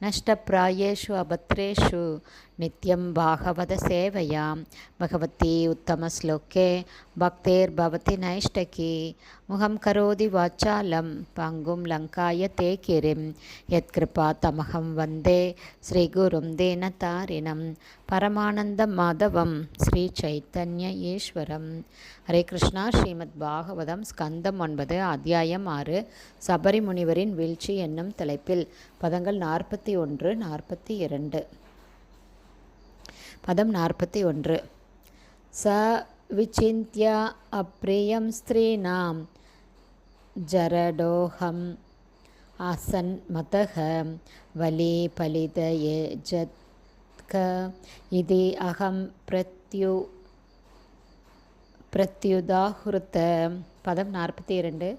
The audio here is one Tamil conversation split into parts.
नष्टप्रायेषु अभद्रेषु नित्यं भागवतसेवयां भगवती उत्तमश्लोके भक्तेर्भवति नैष्टकी मुखं करोति वाचालं पङ्गुं लङ्काय ते किरिं यत्कृपातमहं वन्दे श्रीगुरुं दीनतारिणं பரமானந்தம் மாதவம் ஸ்ரீ சைத்தன்ய ஈஸ்வரம் ஹரே கிருஷ்ணா ஸ்ரீமத் பாகவதம் ஸ்கந்தம் ஒன்பது அத்தியாயம் ஆறு சபரி முனிவரின் வீழ்ச்சி என்னும் தலைப்பில் பதங்கள் நாற்பத்தி நாற்பத்தி ஒன்று நாற்பத்தி இரண்டு. பதம் நாற்பத்தி ஒன்று. ச விச்சிந்திய அப்பிரியம் ஸ்திரீனாம் ஜரடோகம் ஆசன் மதக வலி பலிதயே ஜத்க இது அகம் பிரத்யு பிரத்யுதாகிருத்த பதம் நாற்பத்தி இரண்டு.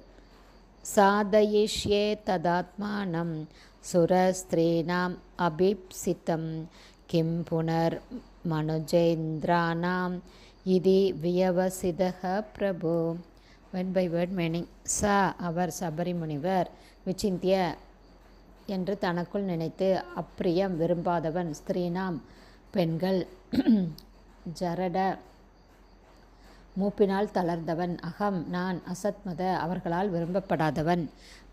சாதயிஷ்யே ததாத்மானம் சுரஸ்திரீணாம் அபிப்சித்தம் கிம் புனர் மனுஜேந்திரானாம் இது வியவசிதக பிரபு வென் பை வேர்ட் மீனிங் ச அவர் சபரி முனிவர் விசிந்திய என்று தனக்குள் நினைத்து அப்பிரியம் விரும்பாதவன் ஸ்திரீனாம் பெண்கள் ஜரட மூப்பினால் தளர்ந்தவன் அகம் நான் அசத்மத அவர்களால் விரும்பப்படாதவன்.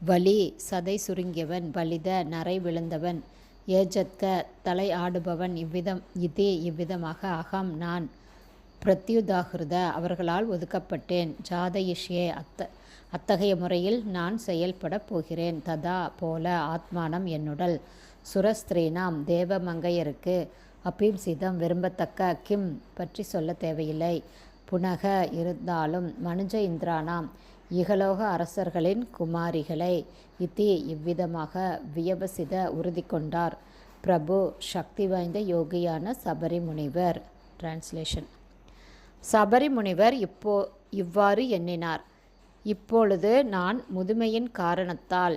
வலி சதை சுருங்கியவன் வலித நரை விழுந்தவன். ஏஜத்க தலை ஆடுபவன் இவ்விதம் இதே இவ்விதமாக அகம் நான் பிரத்யுதாகிருத அவர்களால் ஒதுக்கப்பட்டேன். ஜாதயிஷ்யே அத்த அத்தகைய முறையில் நான் செயல்படப் போகிறேன். ததா போல ஆத்மானம் என்னுடல். சுரஸ்திரீனாம் தேவ மங்கையருக்கு அபீம்சிதம் விரும்பத்தக்க கிம் பற்றி சொல்ல தேவையில்லை. புனக இருந்தாலும் மனுஜ இந்திரானாம் இகலோக அரசர்களின் குமாரிகளை இத்தி இவ்விதமாக வியபசித உறுதி கொண்டார். பிரபு சக்தி வாய்ந்த யோகியான சபரி முனிவர் டிரான்ஸ்லேஷன் சபரி முனிவர் இப்போ இவ்வாறு எண்ணினார். இப்பொழுது நான் முதுமையின் காரணத்தால்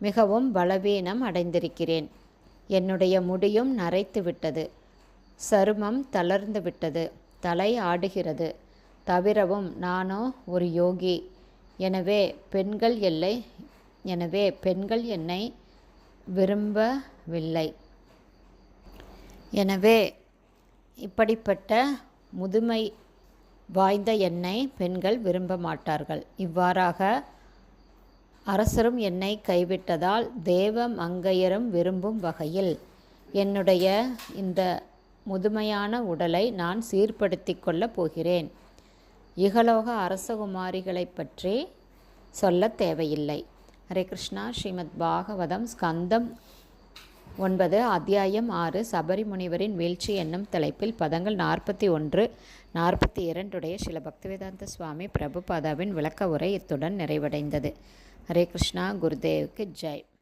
மிகவும் பலவீனம் அடைந்திருக்கிறேன். என்னுடைய முடியும் நரைத்து விட்டது சருமம் தளர்ந்து விட்டது தலை ஆடுகிறது. தவிரவும் நானோ ஒரு யோகி. எனவே பெண்கள் எல்லை எனவே பெண்கள் என்னை விரும்பவில்லை. எனவே இப்படிப்பட்ட முதுமை வாய்ந்த என்னை பெண்கள் விரும்ப மாட்டார்கள். இவ்வாறாக அரசரும் என்னை கைவிட்டதால் தேவ மங்கையரும் விரும்பும் வகையில் என்னுடைய இந்த முதுமையான உடலை நான் சீர்படுத்தி கொள்ளப் போகிறேன். இகலோக அரசகுமாரிகளை பற்றி சொல்ல தேவையில்லை. ஹரே கிருஷ்ணா. ஸ்ரீமத் பாகவதம் ஸ்கந்தம் ஒன்பது அத்தியாயம் ஆறு சபரிமுனிவரின் வீழ்ச்சி என்னும் தலைப்பில் பதங்கள் நாற்பத்தி ஒன்று நாற்பத்தி இரண்டுடைய சில பக்திவேதாந்த சுவாமி பிரபுபாதாவின் விளக்க உரை இத்துடன் நிறைவடைந்தது. ஹரே கிருஷ்ணா. குருதேவுக்கு ஜெய்.